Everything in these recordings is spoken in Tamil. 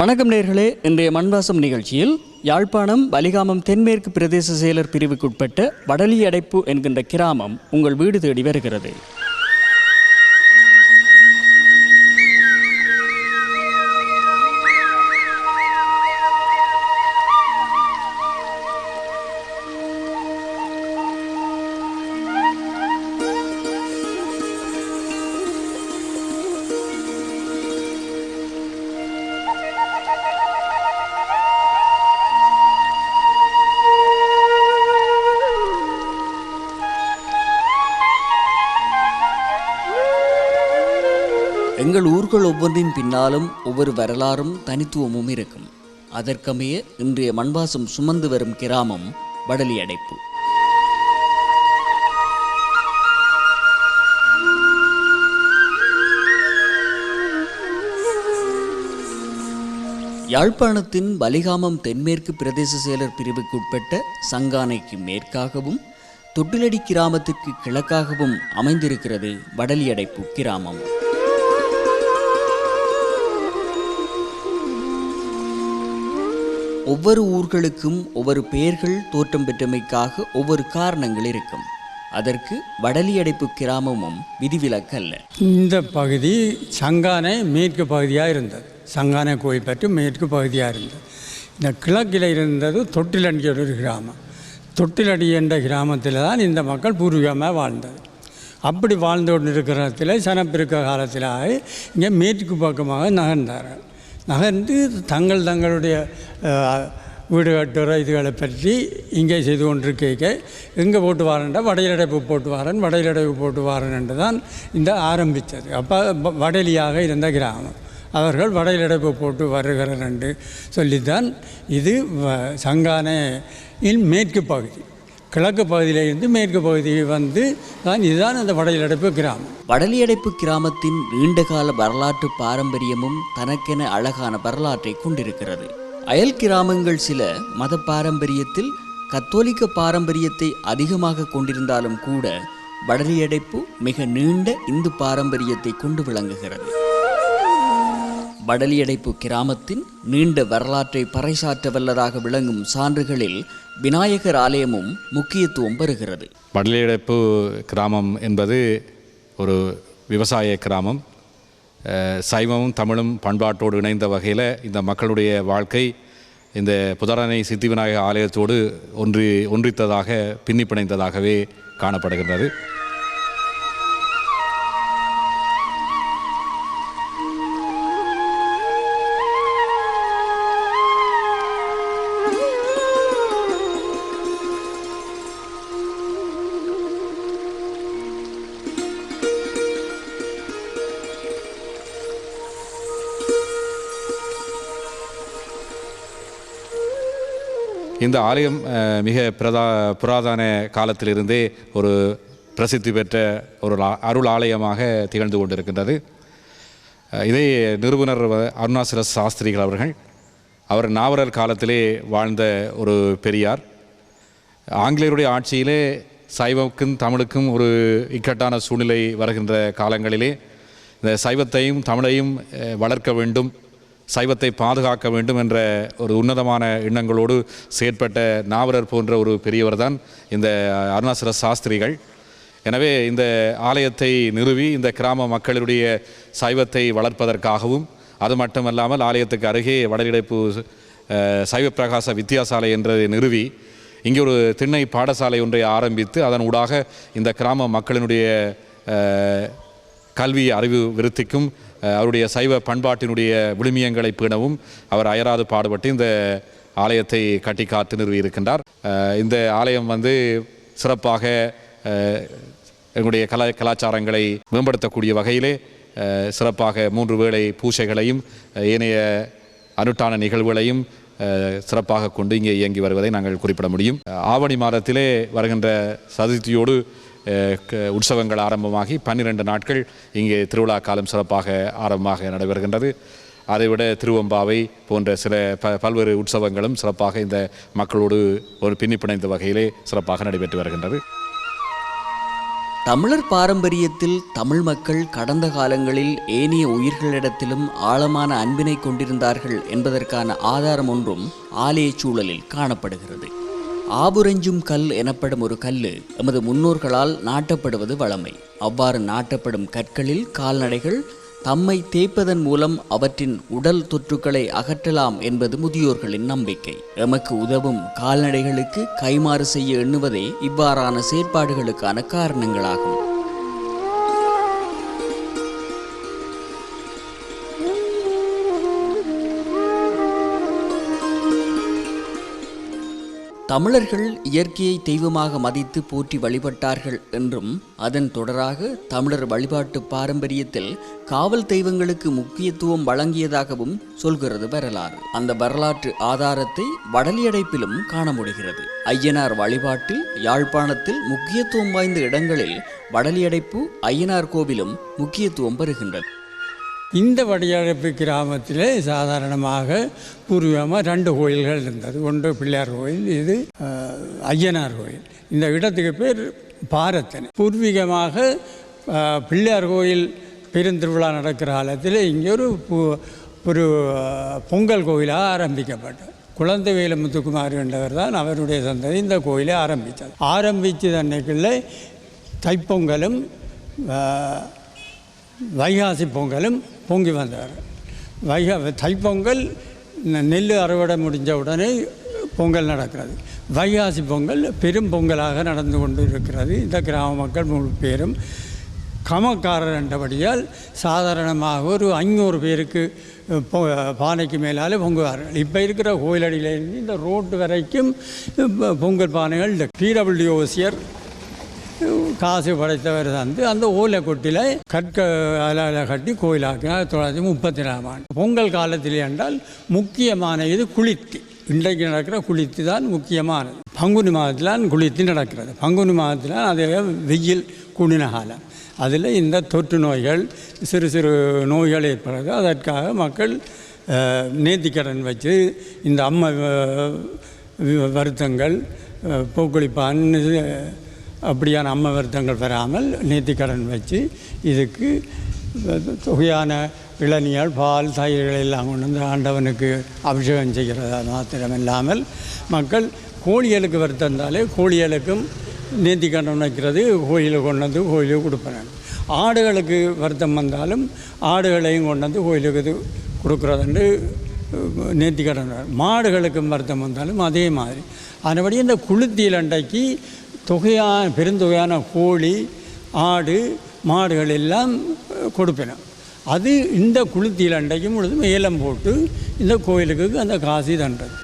வணக்கம் நேர்களே. இன்றைய மண்வாசம் நிகழ்ச்சியில் யாழ்ப்பாணம் பலிகாமம் தென்மேற்கு பிரதேச செயலர் பிரிவுக்குட்பட்ட வடலி அடைப்பு என்கின்ற கிராமம் உங்கள் வீடு தேடி வருகிறது. ஒவ்வொரு வரலாறும் தனித்துவமும் இருக்கும். அதற்கமைய இன்றைய மண்வாசம் சுமந்து வரும் கிராமம் வடலி அடைப்பு யாழ்ப்பாணத்தின் பலிகாமம் தென்மேற்கு பிரதேச செயலர் பிரிவுக்குட்பட்ட சங்கானைக்கு மேற்காகவும் தொட்டிலடி கிராமத்திற்கு கிழக்காகவும் அமைந்திருக்கிறது வடலியடைப்பு கிராமம். ஒவ்வொரு ஊர்களுக்கும் ஒவ்வொரு பெயர்கள் தோற்றம் பெற்றமைக்காக ஒவ்வொரு காரணங்கள் இருக்கும். அதற்கு வடலியடைப்பு கிராமமும் விதிவிலக்கல்ல இந்த பகுதி சங்கானை மேற்கு பகுதியாக இருந்தது. சங்கானை கோயில் பற்றி மேற்கு பகுதியாக இருந்தது. இந்த கிழக்கில் இருந்தது தொட்டிலடி ஒரு கிராமம். தொட்டிலடி என்ற கிராமத்தில் தான் இந்த மக்கள் பூர்வீகமாக வாழ்ந்தது. அப்படி வாழ்ந்து கொண்டு இருக்கிறத்தில் சனப்பெருக்க காலத்தில் இங்கே மேற்கு பக்கமாக நகர்ந்தார்கள். நகர்ந்து தங்கள் தங்களுடைய வீடு கட்டுற இதுகளை பற்றி இங்கே செய்து கொண்டிருக்க எங்கே போட்டு வாரேன்டா? வடையிலடைப்பு போட்டு வாரன் வடையிலடைப்பு போட்டு வாரன் என்று தான் இந்த ஆரம்பித்தது. அப்போ வ- வடலியாக இருந்த கிராமம். அவர்கள் வடையிலடைப்பு போட்டு வருகிறார் என்று சொல்லித்தான் இது வ- சங்கானையின் மேற்கு பகுதி. கிழக்கு பகுதியிலிருந்து மேற்கு பகுதி வந்து தான் இதுதான் அந்த வடலியடைப்பு கிராமம். வடலியடைப்பு கிராமத்தின் நீண்டகால வரலாற்று பாரம்பரியமும் தனக்கென அழகான வரலாற்றை கொண்டிருக்கிறது. அயல் கிராமங்கள் சில மத பாரம்பரியத்தில் கத்தோலிக்க பாரம்பரியத்தை அதிகமாக கொண்டிருந்தாலும் கூட வடலியடைப்பு மிக நீண்ட இந்து பாரம்பரியத்தை கொண்டு விளங்குகிறது. வடலியடைப்பு கிராமத்தின் நீண்ட வரலாற்றை பறைசாற்ற வல்லதாக விளங்கும் சான்றுகளில் விநாயகர் ஆலயமும் முக்கியத்துவம் பெறுகிறது. வடலியடைப்பு கிராமம் என்பது ஒரு விவசாய கிராமம். சைவமும் தமிழும் பண்பாட்டோடு இணைந்த வகையில் இந்த மக்களுடைய வாழ்க்கை இந்த புதரணை சித்தி விநாயகர் ஆலயத்தோடு ஒன்றி ஒன்றித்ததாக பின்னி பிணைந்ததாகவே காணப்படுகின்றது. இந்த ஆலயம் மிக பிரதா புராதன காலத்திலிருந்தே ஒரு பிரசித்தி பெற்ற ஒரு அருள் ஆலயமாக திகழ்ந்து கொண்டிருக்கின்றது. இதை நிறுவனர் அருணாசிர அருணாசல சாஸ்திரிகள் அவர்கள் அவர் நாவலர் காலத்திலே வாழ்ந்த ஒரு பெரியார். ஆங்கிலேயருடைய ஆட்சியிலே சைவக்கும் தமிழுக்கும் ஒரு இக்கட்டான சூழ்நிலை வருகின்ற காலங்களிலே இந்த சைவத்தையும் தமிழையும் வளர்க்க வேண்டும். சைவத்தை பாதுகாக்க வேண்டும் என்ற ஒரு உன்னதமான எண்ணங்களோடு செயற்பட்ட நாவலர் போன்ற ஒரு பெரியவர் தான் இந்த அருணாசல சாஸ்திரிகள். எனவே இந்த ஆலயத்தை நிறுவி இந்த கிராம மக்களுடைய சைவத்தை வளர்ப்பதற்காகவும் அது மட்டுமல்லாமல் ஆலயத்துக்கு அருகே வடலிடைப்பு சைவப்பிரகாச சைவ பிரகாச வித்தியாசாலை என்றதை நிறுவி இங்கே ஒரு திண்ணை பாடசாலை ஒன்றை ஆரம்பித்து அதன் ஊடாக இந்த கிராம மக்களினுடைய கல்வி அறிவு விருத்திக்கும் அவருடைய சைவ பண்பாட்டினுடைய விழுமியங்களை பேணவும் அவர் அயராது பாடுபட்டு இந்த ஆலயத்தை கட்டி காத்து நிறுவியிருக்கின்றார். இந்த ஆலயம் வந்து சிறப்பாக எங்களுடைய கலா கலாச்சாரங்களை மேம்படுத்தக்கூடிய வகையிலே சிறப்பாக மூன்று வேளை பூசைகளையும் ஏனைய அனுட்டான நிகழ்வுகளையும் சிறப்பாக கொண்டு இங்கே இயங்கி வருவதை நாங்கள் குறிப்பிட முடியும். ஆவணி மாதத்திலே வருகின்ற சதுர்த்தியோடு உற்சவங்கள் ஆரம்பமாகி பன்னிரண்டு நாட்கள் இங்கே திருவிழா காலம் சிறப்பாக ஆரம்பமாக நடைபெறுகின்றது. அதைவிட திருவம்பாவை போன்ற சில ப பல்வேறு உற்சவங்களும் சிறப்பாக இந்த மக்களோடு ஒரு பின்னிப்பிணைந்த வகையிலே சிறப்பாக நடைபெற்று வருகின்றது. தமிழர் பாரம்பரியத்தில் தமிழ் மக்கள் கடந்த காலங்களில் ஏனைய உயிர்களிடத்திலும் ஆழமான அன்பினை கொண்டிருந்தார்கள் என்பதற்கான ஆதாரம் ஒன்றும் ஆலய சூழலில் காணப்படுகிறது. ஆபுரஞ்சும் கல் எனப்படும் ஒரு கல்லு எமது முன்னோர்களால் நாட்டப்படுவது வழமை. அவ்வாறு நாட்டப்படும் கற்களில் கால்நடைகள் தம்மை தேய்ப்பதன் மூலம் அவற்றின் உடல் தொற்றுக்களை அகற்றலாம் என்பது முதியோர்களின் நம்பிக்கை. எமக்கு உதவும் கால்நடைகளுக்கு கைமாறு செய்ய எண்ணுவதே இவ்வாறான செயற்பாடுகளுக்கான காரணங்களாகும். தமிழர்கள் இயற்கையை தெய்வமாக மதித்து போற்றி வழிபட்டார்கள் என்றும் அதன் தொடராக தமிழர் வழிபாட்டு பாரம்பரியத்தில் காவல் தெய்வங்களுக்கு முக்கியத்துவம் வழங்கியதாகவும் சொல்கிறது வரலாறு. அந்த வரலாற்று ஆதாரத்தை வடலியடைப்பிலும் காண முடிகிறது. ஐயனார் வழிபாட்டில் யாழ்ப்பாணத்தில் முக்கியத்துவம் வாய்ந்த இடங்களில் வடலியடைப்பு ஐயனார் கோவிலும் முக்கியத்துவம் பெறுகின்றது. இந்த வடியழைப்பு கிராமத்திலே சாதாரணமாக பூர்வீகமாக ரெண்டு கோயில்கள் இருந்தது. ஒன்று பிள்ளையார் கோயில் இது ஐயனார் கோயில். இந்த இடத்துக்கு பேர் பாரத்தனை. பூர்வீகமாக பிள்ளையார் கோயில் பெருந்திருவிழா நடக்கிற காலத்தில் இங்கே ஒரு ஒரு பொங்கல் கோயிலாக ஆரம்பிக்கப்பட்டது. குழந்தை முத்துக்குமார் என்றவர் தான் அவருடைய சந்ததி இந்த கோயிலை ஆரம்பித்தார். ஆரம்பித்தது அன்னைக்குள்ள தைப்பொங்கலும் வைகாசி பொங்கலும் பொங்கி வந்தார். வைகா தைப்பொங்கல் நெல் அறுவடை முடிஞ்ச உடனே பொங்கல் நடக்கிறது. வைகாசி பொங்கல் பெரும் பொங்கலாக நடந்து கொண்டு இருக்கிறது. இந்த கிராம மக்கள் முழு பேரும் கமக்காரர் என்றபடியால் சாதாரணமாக ஒரு ஐநூறு பேருக்கு பானைக்கு மேலாலே பொங்குவார்கள். இப்போ இருக்கிற கோயிலடியிலேருந்து இந்த ரோட்டு வரைக்கும் பொங்கல் பானைகள் பிடபிள்யூஓசியர் காசு படைத்தவர் வந்து அந்த ஓலை கொட்டில கற்க அலால கட்டி கோயிலாக்கினார் தொள்ளாயிரத்தி முப்பத்தி நாலாம் ஆண்டு. பொங்கல் காலத்தில் என்றால் முக்கியமான இது குளித்து இன்றைக்கு நடக்கிற குளித்து தான் முக்கியமானது. பங்குனி மாதத்தில் குளித்து நடக்கிறது. பங்குனி மாதத்தில் அது வெயில் குளின காலம். அதில் இந்த தொற்று நோய்கள் சிறு சிறு நோய்கள் ஏற்படுறது அதற்காக மக்கள் நேர்த்திக்கடன் வச்சு இந்த அம்மை வருத்தங்கள் அஹ், பூக்குளிப்பான் இது, அப்படியான அம்ம வருத்தங்கள் பெறாமல் நேர்த்திக்கடன் வச்சு இதுக்கு தொகையான இளநீர் பால் தயிர்கள் எல்லாம் கொண்டு வந்து ஆண்டவனுக்கு அபிஷேகம் செய்கிறதா மாத்திரம் இல்லாமல் மக்கள் கோழிகளுக்கு வருத்தந்தாலே கோழிகளுக்கும் நேர்த்திக்கடன் வைக்கிறது கோயிலுக்கு கொண்டு வந்து கோயிலுக்கு கொடுப்பேன் ஆடுகளுக்கு வருத்தம் வந்தாலும் ஆடுகளையும் கொண்டு வந்து கோயிலுக்கு இது கொடுக்குறதுண்டு நேர்த்திக்கடன் மாடுகளுக்கும் வருத்தம் வந்தாலும் அதே மாதிரி. அதன்படி இந்த குளுத்தியில் அண்டைக்கு தொகையான பெருந்தொகையான கோழி ஆடு மாடுகள் எல்லாம் கொடுப்பினோம் அது இந்த குளுத்தியில் அண்டைக்கும் முழுதும் ஏலம் போட்டு இந்த கோயிலுக்கு அந்த காசு தண்டது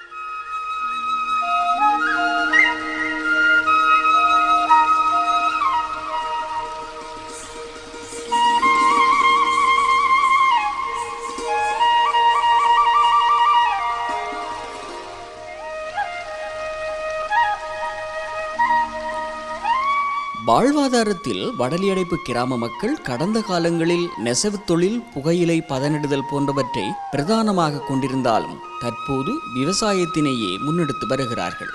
வாழ்வாதாரத்தில் வடலியடைப்பு கிராம மக்கள் கடந்த காலங்களில் நெசவு தொழில் புகையிலை பதனிடுதல் போன்றவற்றை பிரதானமாக கொண்டிருந்தாலும் தற்போது விவசாயத்தினையே முன்னெடுத்து வருகிறார்கள்.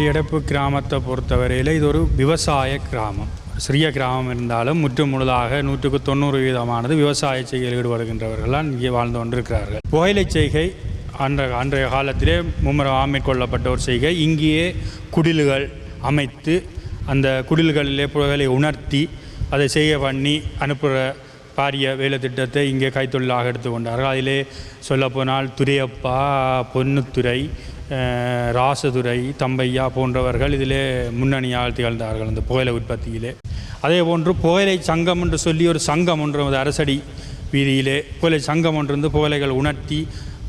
வடலியடப்பு கிராமத்தை பொறுத்தவரையில் இது ஒரு விவசாய கிராமம். ஒரு சிறிய கிராமம் இருந்தாலும் முற்று முழுதாக நூற்றுக்கு தொண்ணூறு வீதமானது விவசாய செய்கையில் ஈடுபடுகின்றவர்கள்லாம் இங்கே வாழ்ந்து கொண்டிருக்கிறார்கள். புகையிலை செய்கை அன்ற அன்றைய காலத்திலே மும்முரம் மேற்கொள்ளப்பட்ட ஒரு செய்கை. இங்கேயே குடில்கள் அமைத்து அந்த குடில்களிலே புகைகளை உணர்த்தி அதை செய்ய பண்ணி அனுப்புகிற பாரிய வேலை திட்டத்தை இங்கே கைத்தொழிலாக எடுத்துக்கொண்டார்கள். அதிலே சொல்லப்போனால் துரையப்பா பொன்னுத்துறை ராசதுரை தம்பையா போன்றவர்கள் இதிலே முன்னணியாக திகழ்ந்தார்கள் அந்த புகையிலை உற்பத்தியிலே. அதே போன்று புகையிலை சங்கம் என்று சொல்லி ஒரு சங்கம் ஒன்று அரசடி வீதியிலே புகையிலை சங்கம் ஒன்று இருந்து புகையிலைகள் உணர்த்தி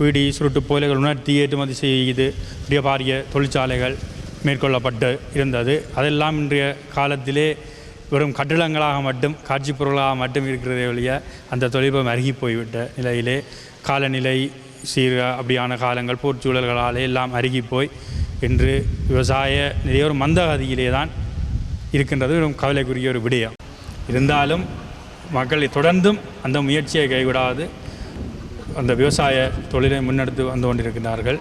வீடி சுருட்டு புகையிலைகள் உணர்த்தி ஏற்றுமதி செய்து பெரிய பாரிய தொழிற்சாலைகள் மேற்கொள்ளப்பட்டு இருந்தது. அதெல்லாம் இன்றைய காலத்திலே வெறும் கட்டிடங்களாக மட்டும் காட்சி பொருளாக மட்டும் இருக்கிறதே ஒழிய அந்த தொழில்நுட்பம் அருகி போய்விட்ட நிலையிலே காலநிலை சீர் அப்படியான காலங்கள் போர்ச்சூழல்களாலே எல்லாம் அருகி போய் என்று விவசாய நிறைய ஒரு மந்தகதியிலே தான் இருக்கின்றது. ஒரு கவலைக்குரிய ஒரு விடயம். இருந்தாலும் மக்களை தொடர்ந்தும் அந்த முயற்சியை கைவிடாது அந்த விவசாய தொழிலை முன்னெடுத்து வந்து கொண்டிருக்கிறார்கள்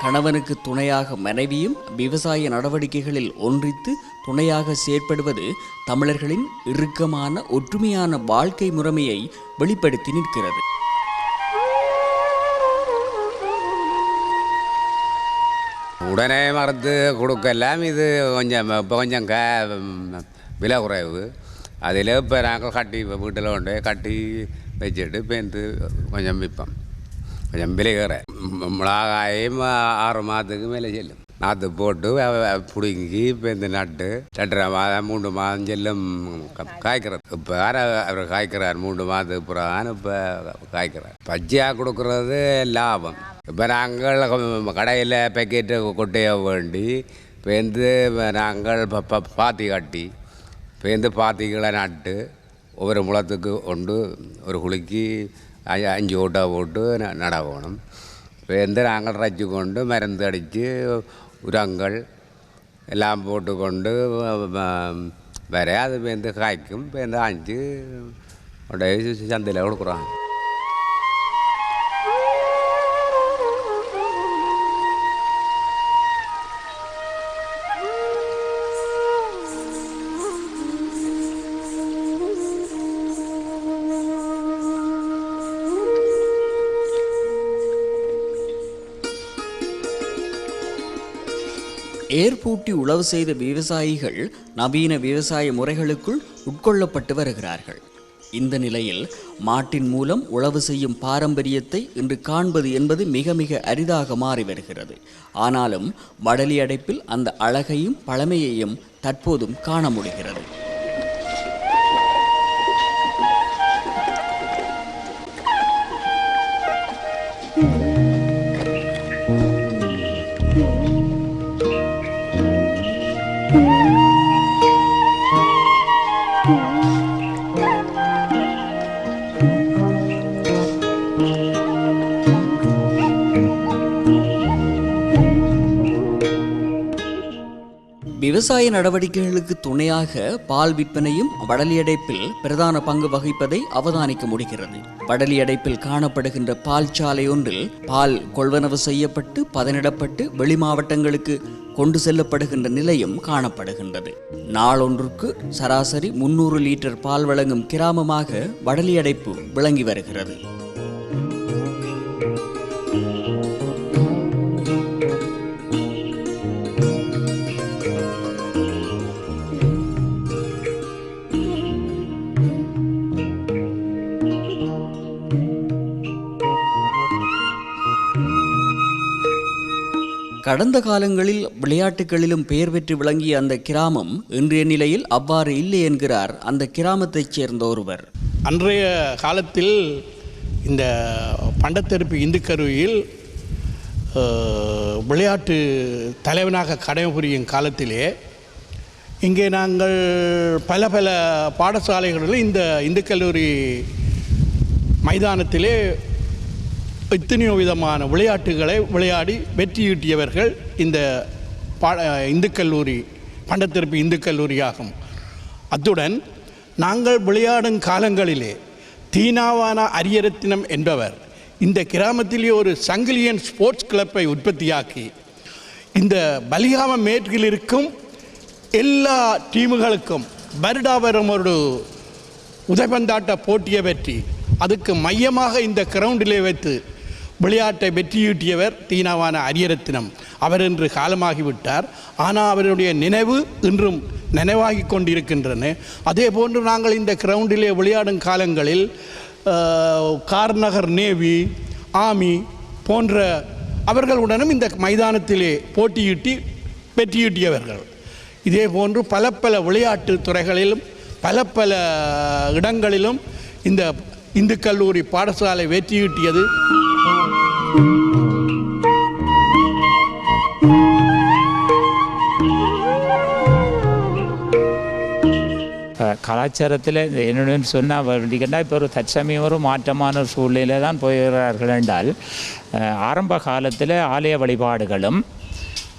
கணவனுக்கு துணையாக மனைவியும் விவசாய நடவடிக்கைகளில் ஒன்றித்து துணையாக செயற்படுவது தமிழர்களின் இறுக்கமான ஒற்றுமையான வாழ்க்கை முறைமையை வெளிப்படுத்தி நிற்கிறது. உடனே மறந்து கொடுக்கலாம். இது கொஞ்சம் இப்போ கொஞ்சம் க விலை குறைவு. அதில் இப்போ நாங்கள் கட்டி இப்போ வீட்டில் கொண்டு கட்டி வச்சுட்டு பேந்து கொஞ்சம் விற்போம். கொஞ்சம் விலை குறை மிளகாயும் ஆறு மாதத்துக்கு மேலே செல்லும். நாற்று போட்டு பிடுங்கி இப்போ இந்த நட்டு ரெண்டரை மாதம் மூன்று மாதம் செல்லும் காய்க்கிறது. இப்போ வேற அவர் காய்க்கிறார் மூன்று மாதத்துக்கு பிறகு இப்போ காய்க்கிறார். பச்சையாக கொடுக்கறது லாபம். இப்போ நாங்கள் கடையில் பேக்கெட்டு கொட்டைய வேண்டி இப்போ பேந்து நாங்கள் பாத்தி கட்டி இப்போ பேந்து பாத்திகளை நட்டு ஒவ்வொரு முளத்துக்கு கொண்டு ஒரு குளிக்கு அஞ்சு- அஞ்சு ஓட்டை போட்டு ந- நட வேணும் பேந்து நாங்கள் ரச்சு கொண்டு மருந்து அடித்து உரங்கள் எல்லாம் போட்டு கொண்டு வர அது பேந்து காய்க்கும் பேந்து அஞ்சு உடைய சந்தையில் கொடுக்குறாங்க ஏற்பூட்டி உழவு செய்த விவசாயிகள் நவீன விவசாய முறைகளுக்குள் உட்கொள்ளப்பட்டு வருகிறார்கள். இந்த நிலையில் மாட்டின் மூலம் உழவு செய்யும் பாரம்பரியத்தை இன்று காண்பது என்பது மிக மிக அரிதாக மாறி வருகிறது. ஆனாலும் வடலி அடைப்பில் அந்த அழகையும் பழமையையும் தற்போதும் காண முடிகிறது. விவசாய நடவடிக்கைகளுக்கு துணையாக பால் விற்பனையும் வடலியடைப்பில் பிரதான பங்கு வகிப்பதை அவதானிக்க முடிகிறது. வடலியடைப்பில் காணப்படுகின்ற பால் சாலை ஒன்றில் பால் கொள்வனவு செய்யப்பட்டு பதனிடப்பட்டு வெளி மாவட்டங்களுக்கு கொண்டு செல்லப்படுகின்ற நிலையும் காணப்படுகின்றது. நாளொன்றுக்கு சராசரி முன்னூறு லிட்டர் பால் வழங்கும் கிராமமாக வடலியடைப்பு விளங்கி வருகிறது. கடந்த காலங்களில் விளையாட்டுகளிலும் பெயர் பெற்று விளங்கிய அந்த கிராமம் இன்றைய நிலையில் அவ்வாறு இல்லை என்கிறார் அந்த கிராமத்தைச் சேர்ந்த ஒருவர். அன்றைய காலத்தில் இந்த பண்டத்தெருப்பு இந்துக்கருவியில் விளையாட்டு தலைவனாக கடமை புரியும் காலத்திலே இங்கே நாங்கள் பல பல பாடசாலைகளில் இந்த இந்து கல்லூரி மைதானத்திலே எத்தனையோ விதமான விளையாட்டுகளை விளையாடி வெற்றியீட்டியவர்கள் இந்த பா இந்து கல்லூரி பண்டத்திருப்பு இந்து கல்லூரியாகும். அத்துடன் நாங்கள் விளையாடும் காலங்களிலே தீனாவான அரியரத்தினம் என்பவர் இந்த கிராமத்திலே ஒரு சங்கிலியன் ஸ்போர்ட்ஸ் கிளப்பை உற்பத்தியாக்கி இந்த பலிகாம மேற்கில் இருக்கும் எல்லா டீமுகளுக்கும் வருடாவரம் ஒரு உதைபந்தாட்ட போட்டியை வெற்றி அதுக்கு மையமாக இந்த கிரவுண்டிலே வைத்து விளையாட்டை வெற்றியீட்டியவர் தீனாவான அரியரத்தினம். அவர் இன்று காலமாகிவிட்டார். ஆனால் அவருடைய நினைவு இன்றும் நினைவாகி கொண்டிருக்கின்றன. அதே போன்று நாங்கள் இந்த கிரவுண்டிலே விளையாடும் காலங்களில் கார்நகர் நேவி ஆமி போன்ற அவர்களுடனும் இந்த மைதானத்திலே போட்டியிட்டு வெற்றியீட்டியவர்கள். இதே போன்று பல பல விளையாட்டு துறைகளிலும் பல பல இடங்களிலும் இந்த இந்து கல்லூரி பாடசாலை வெற்றியீட்டியது. கலாச்சாரத்தில் என்னென்னு சொன்னால் வேண்டிக்கண்டா இப்போ ஒரு தற்சமயம் ஒரு மாற்றமான ஒரு தான் போகிறார்கள் என்றால் ஆரம்ப காலத்தில் ஆலய வழிபாடுகளும்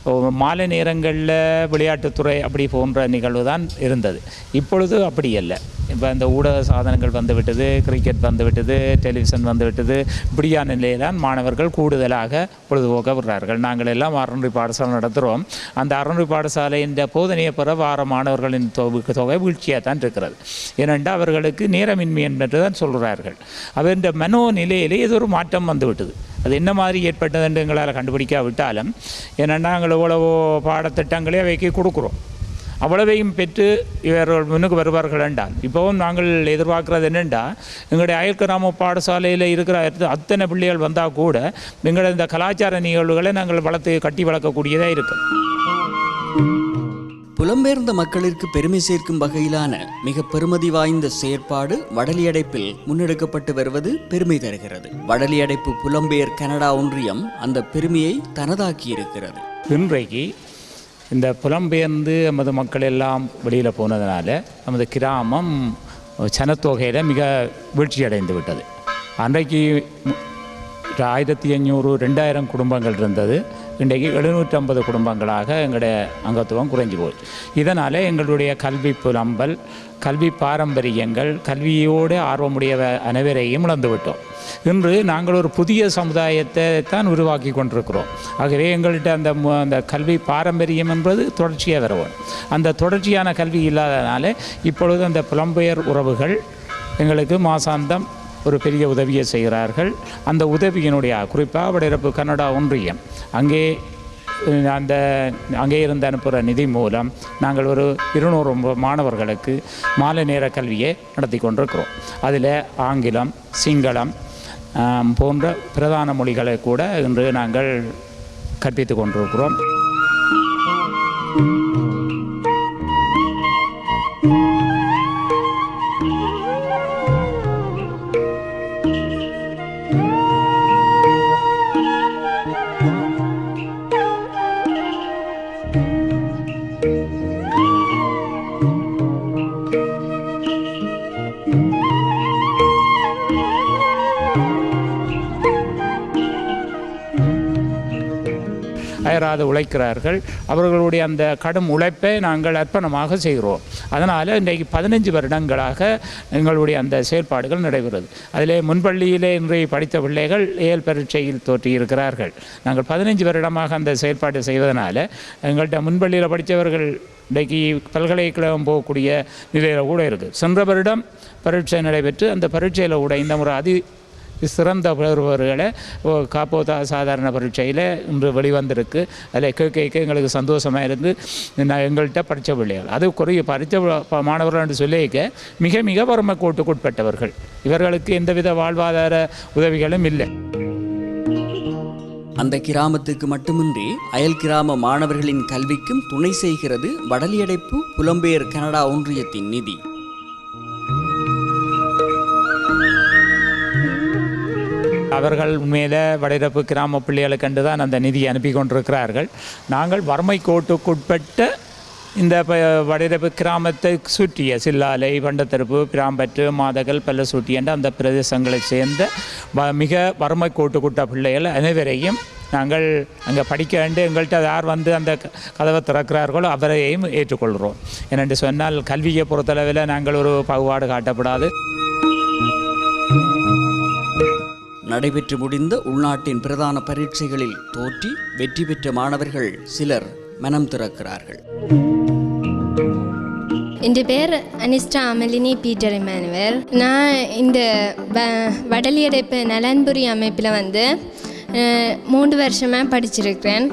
ஓ, மாலை நேரங்களில் விளையாட்டுத்துறை அப்படி போன்ற நிகழ்வு தான் இருந்தது. இப்பொழுது அப்படி இல்லை இப்போ இந்த ஊடக சாதனங்கள் வந்துவிட்டது கிரிக்கெட் வந்துவிட்டது டெலிவிஷன் வந்துவிட்டது இப்படியான நிலையில்தான் மாணவர்கள் கூடுதலாக பொழுதுபோக்க விடுறார்கள். நாங்கள் எல்லாம் அறநூறு பாடசாலை நடத்துகிறோம் அந்த அறநூறு பாடசாலையின் போதனையை பெற வார மாணவர்களின் தொகை தொகை வீழ்ச்சியாக தான் இருக்கிறது. ஏனென்றால் அவர்களுக்கு நேரமின்மை என்று தான் சொல்கிறார்கள். அவருடைய மனோ நிலையிலே இது ஒரு மாற்றம் வந்துவிட்டது அது என்ன மாதிரி ஏற்பட்டது என்று எங்களால் கண்டுபிடிக்காவிட்டாலும் ஏன்னா நாங்கள் எவ்வளவோ பாடத்திட்டங்களே அவைக்கு கொடுக்குறோம். அவ்வளவையும் பெற்று இவர்கள் முன்னுக்கு வருவார்கள் என்றால் இப்போவும் நாங்கள் எதிர்பார்க்கிறது என்னென்றா எங்களுடைய அயல்கிராம பாடசாலையில் இருக்கிற அத்தனை பிள்ளைகள் வந்தால் கூட எங்களோட இந்த கலாச்சார நிகழ்வுகளை நாங்கள் வளர்த்து கட்டி வளர்க்கக்கூடியதாக இருக்குது புலம்பெயர்ந்த மக்களிற்கு பெருமை சேர்க்கும் வகையிலான மிக பெருமதி வாய்ந்த செயற்பாடு வடலியடைப்பில் முன்னெடுக்கப்பட்டு வருவது பெருமை தருகிறது. வடலியடைப்பு புலம்பெயர் கனடா ஒன்றியம் அந்த பெருமையை தனதாக்கி இருக்கிறது இன்றைக்கு இந்த புலம்பெயர்ந்து நமது மக்கள் எல்லாம் வெளியில் போனதுனால நமது கிராமம் சனத்தொகையில் மிக வீழ்ச்சி அடைந்து விட்டது. அன்றைக்கு ஆயிரத்தி அஞ்சூறு ரெண்டாயிரம் குடும்பங்கள் இருந்தது. இன்றைக்கு எழுநூற்றம்பது குடும்பங்களாக எங்களுடைய அங்கத்துவம் குறைஞ்சி போச்சு. இதனால் எங்களுடைய கல்வி புலம்பல் கல்வி பாரம்பரியங்கள் கல்வியோடு ஆர்வமுடைய அனைவரையும் இழந்துவிட்டோம் இன்று நாங்கள் ஒரு புதிய சமுதாயத்தை தான் உருவாக்கி கொண்டிருக்கிறோம். ஆகவே எங்கள்கிட்ட அந்த அந்த கல்வி பாரம்பரியம் என்பது தொடர்ச்சியாக வரவும். அந்த தொடர்ச்சியான கல்வி இல்லாதனால இப்பொழுது அந்த புலம்பெயர் உறவுகள் எங்களுக்கு மாசாந்தம் ஒரு பெரிய உதவியை செய்கிறார்கள். அந்த உதவியினுடைய குறிப்பாக வடஇறப்பு கனடா ஒன்றியம். அங்கே அந்த அங்கே இருந்து அனுப்புகிற நிதி மூலம் நாங்கள் ஒரு இருநூறு மாணவர்களுக்கு மாலை நேர கல்வியை நடத்தி கொண்டிருக்கிறோம். அதில் ஆங்கிலம் சிங்களம் போன்ற பிரதான மொழிகளை கூட இன்று நாங்கள் கற்பித்து கொண்டிருக்கிறோம். அயராது உழைக்கிறார்கள். அவர்களுடைய அந்த கடும் உழைப்பை நாங்கள் அர்ப்பணமாக செய்கிறோம். அதனால் இன்றைக்கு பதினஞ்சு வருடங்களாக எங்களுடைய அந்த செயல்பாடுகள் நடைபெறுது. அதிலே முன்பள்ளியிலே இன்றைய படித்த பிள்ளைகள் ஏல் பரீட்சையில் தோற்றியிருக்கிறார்கள். நாங்கள் பதினஞ்சு வருடமாக அந்த செயல்பாடு செய்வதனால் எங்கள்கிட்ட முன்பள்ளியில் படித்தவர்கள் இன்றைக்கு பல்கலைக்கழகம் போகக்கூடிய நிலையில் கூட இருக்குது சென்ற வருடம் பரீட்சை நடைபெற்று அந்த பரீட்சையில் கூட இந்த முறை அதி சிறந்த பெறுபவர்களை காப்போதா சாதாரண பரீட்சையில் இன்று வெளிவந்திருக்கு. அதில் கேட்க கேட்க எங்களுக்கு சந்தோஷமாக இருந்து நான் எங்கள்கிட்ட படித்த பிள்ளைகள். அது குறைய படித்த மாணவர்கள் என்று சொல்லிக்க மிக மிக வறுமை கோட்டுக்குட்பட்டவர்கள். இவர்களுக்கு எந்தவித வாழ்வாதார உதவிகளும் இல்லை. அந்த கிராமத்துக்கு மட்டுமின்றி அயல் கிராம மாணவர்களின் கல்விக்கும் துணை செய்கிறது வடலியடைப்பு புலம்பெயர் கனடா ஒன்றியத்தின் நிதி. அவர்கள் உண்மையில வடைரப்பு கிராம பிள்ளைகளை கண்டு தான் அந்த நிதியை அனுப்பி கொண்டிருக்கிறார்கள். நாங்கள் வறுமை கோட்டுக்குட்பட்ட இந்த ப- கிராமத்தை சுற்றிய சில்லாலை பண்டத்தரப்பு பிராம்பற்று மாதகல் பல்லசூட்டி என்ற அந்த பிரதேசங்களைச் சேர்ந்த வ- மிக வறுமை கோட்டுக்குட்ட பிள்ளைகள் அனைவரையும் நாங்கள் அங்கே படிக்க வேண்டிய எங்கள்கிட்ட யார் வந்து அந்த கதவை திறக்கிறார்களோ அவரையும் ஏற்றுக்கொள்கிறோம். ஏனென்று சொன்னால் கல்வியை பொறுத்தளவில் நாங்கள் ஒரு பாகுபாடு காட்டப்படாது. நடைபெற்று முடிந்த உள்நாட்டின் பிரதான பரீட்சைகளில் தோற்றி வெற்றி பெற்ற மாணவர்கள் சிலர் மனம் திறக்கிறார்கள். என் பேர் அனிஸ்டா அமலினி பீட்டர் இமானுவேல் நான் இந்த வ வடலியடைப்பு நலன்புரி அமைப்பில் வந்து மூன்று வருஷமாக படிச்சிருக்கிறேன்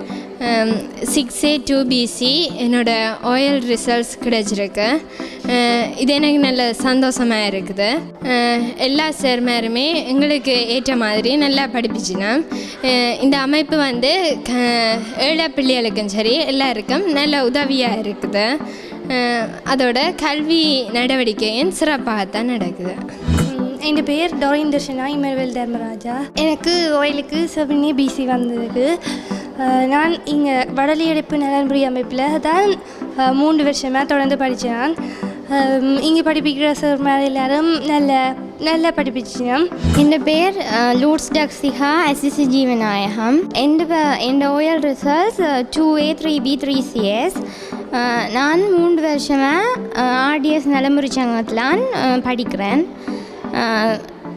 six A two B C என்னோட ஆயில் ரிசல்ட்ஸ் கிடைச்சிருக்கு. Uh, இது எனக்கு நல்ல சந்தோஷமாக இருக்குது. Uh, எல்லா சேர்மாருமே எங்களுக்கு ஏற்ற மாதிரி நல்லா படிப்பிச்சுனா uh, இந்த அமைப்பு வந்து க- ஏழை பிள்ளைகளுக்கும் சரி எல்லாருக்கும் நல்ல உதவியாக இருக்குது. அதோட கல்வி நடவடிக்கையும் சிறப்பாகத்தான் நடக்குது. என் பேர் டோரின் தர்ஷனா இமர்வேல் தர்மராஜா எனக்கு ஓயிலுக்கு செவனி பிசி வந்திருக்கு அஹ் நான் இங்கே வடலியடைப்பு நலன்புரி அமைப்பில் தான் அஹ் மூன்று வருஷமாக தொடர்ந்து படித்தேன் இங்கே படிப்பிக்கிற சார் மேலே எல்லாரும் நல்ல நல்லா படிப்பிச்சினோம் എൻ്റെ പേര് ലൂട്സ് ഡക്സിഹ എസ് എസ് സി ജീവനായകം എൻ്റെ പ- എൻ്റെ oil results to A three B three CS நான் மூன்று வருஷமாக ஆர்டிஎஸ் நலமுறை சங்கத்திலான் படிக்கிறேன் அஹ்,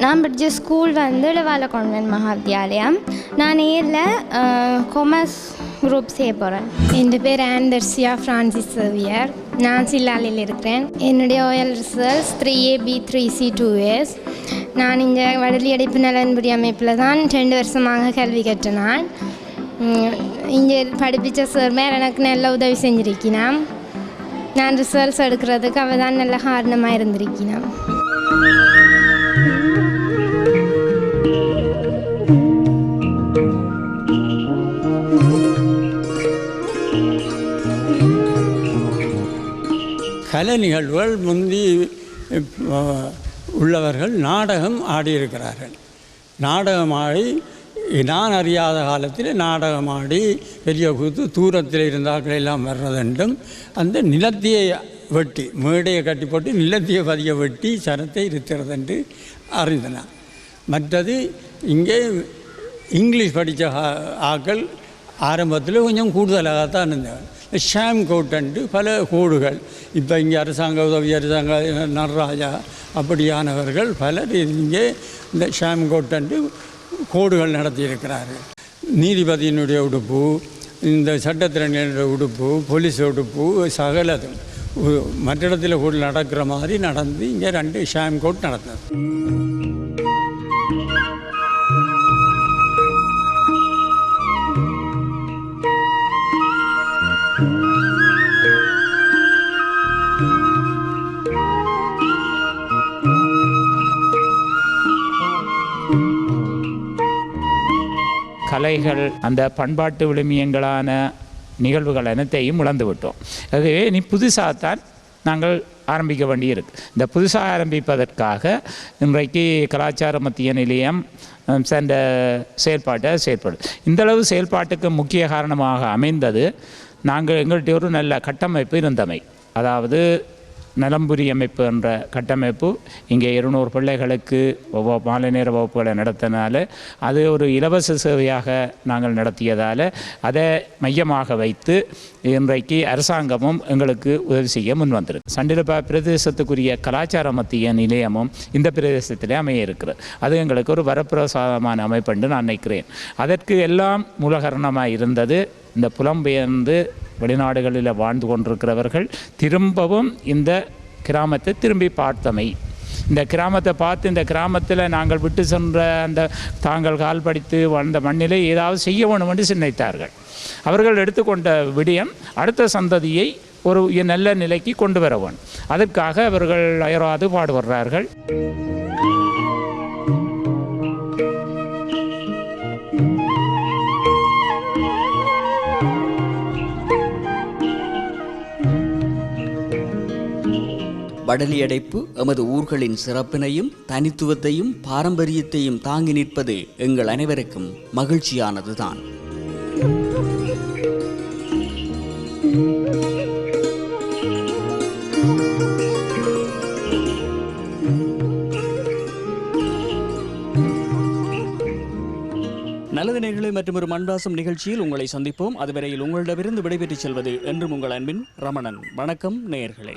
நான் படித்த ஸ்கூல் வந்து இளவால கான்வென்ட் மகாவித்யாலயம். நான் நேரில் கொமர்ஸ் குரூப் செய்ய போகிறேன் என் பேர் ஆண்டர்சியா ஃப்ரான்சிஸ் சேவியர். நான் சில்லாலையில் இருக்கிறேன். என்னுடைய O L results three A B three C two years நான் இங்கே வடலி அடைப்பு நலன்புரி அமைப்பில் தான் ரெண்டு வருஷமாக கல்வி கற்றினான். இங்கே படிப்பிச்ச சார் மேலே எனக்கு நல்ல உதவி செஞ்சுருக்கினான் நான் ரிசல்ட்ஸ் எடுக்கிறதுக்கு அவள் தான் நல்ல காரணமாக இருந்திருக்கினான் கலை நிகழ்வுகள் முந்தி உள்ளவர்கள் நாடகம் ஆடியிருக்கிறார்கள். நாடகம் ஆடி நான் அறியாத காலத்தில் நாடகம் ஆடி பெரிய கூத்து தூரத்தில் இருந்தார்கள் எல்லாம் வர்றதென்றும் அந்த நிலத்தையை வெட்டி மேடையை கட்டி போட்டு நிலத்தியை பதிய வெட்டி சரத்தை இருக்கிறதென்று அறிந்தனர் மற்றது இங்கே இங்கிலீஷ் படித்த ஆக்கள் ஆரம்பத்தில் கொஞ்சம் கூடுதலாகத்தான் இருந்தாங்க ஷாம் கோட்டன்ட்டு பல கோடுகள். இப்போ இங்கே அரசாங்க உதவி அரசாங்க நடராஜா அப்படியானவர்கள் பலர் இங்கே இந்த ஷாம் கோட்டன்ட்டு கோடுகள் நடத்தியிருக்கிறார்கள் நீதிபதியினுடைய உடுப்பு இந்த சட்டத்திறனுடைய உடுப்பு போலீஸ் உடுப்பு சகலதும். மற்ற இடத்துல கூட நடக்கிற மாதிரி நடந்து இங்கே ரெண்டு ஷாம் கோட் நடந்தது கலைகள் அந்த பண்பாட்டு விழுமியங்களான நிகழ்வுகள் அனைத்தையும் இழந்து விட்டோம். ஆகவே புதுசாக புதுசாகத்தான் நாங்கள் ஆரம்பிக்க வேண்டியிருக்கு. இந்த புதுசாக ஆரம்பிப்பதற்காக இன்றைக்கு கலாச்சார மத்திய நிலையம் சென்ற செயல்பாட்டை செயல்படுது இந்தளவு செயல்பாட்டுக்கு முக்கிய காரணமாக அமைந்தது நாங்கள் எங்கள்கிட்ட ஒரு நல்ல கட்டமைப்பு இருந்தமை. அதாவது நலம்புரி அமைப்பு என்ற கட்டமைப்பு இங்கே இருநூறு பிள்ளைகளுக்கு ஒவ்வொரு மாலை நேர வகுப்புகளை நடத்தினால அது ஒரு இலவச சேவையாக நாங்கள் நடத்தியதால் அதை மையமாக வைத்து இன்றைக்கு அரசாங்கமும் எங்களுக்கு உதவி செய்ய முன் வந்திருக்கு. சண்டிலப்பா பிரதேசத்துக்குரிய கலாச்சார மத்திய நிலையமும் இந்த பிரதேசத்திலே அமைய இருக்கிறது. அது எங்களுக்கு ஒரு வரப்பிரசாதமான அமைப்பு என்று நான் நினைக்கிறேன். அதற்கு எல்லாம் மூலகரணமாக இருந்தது இந்த புலம்பெயர்ந்து வெளிநாடுகளில் வாழ்ந்து கொண்டிருக்கிறவர்கள் திரும்பவும் இந்த கிராமத்தை திரும்பி பார்த்தமை. இந்த கிராமத்தை பார்த்து இந்த கிராமத்தில் நாங்கள் விட்டு சென்ற அந்த தாங்கள் கால் படித்து வாழ்ந்த மண்ணிலே ஏதாவது செய்ய வேண்டும் என்று சிந்தித்தார்கள். அவர்கள் எடுத்துக்கொண்ட விடயம் அடுத்த சந்ததியை ஒரு நல்ல நிலைக்கு கொண்டு வர வேண்டும். அதற்காக அவர்கள் அயராது பாடுபடுறார்கள் வடலியடைப்பு எமது ஊர்களின் சிறப்பினையும் தனித்துவத்தையும் பாரம்பரியத்தையும் தாங்கி நிற்பது எங்கள் அனைவருக்கும் மகிழ்ச்சியானதுதான். நல்லது நேர்களை மற்றும் ஒரு மண்பாசம் நிகழ்ச்சியில் உங்களை சந்திப்போம். அதுவரையில் உங்களிடமிருந்து விடைபெற்றுச் செல்வது என்றும் உங்கள் அன்பின் ரமணன். வணக்கம் நேயர்களே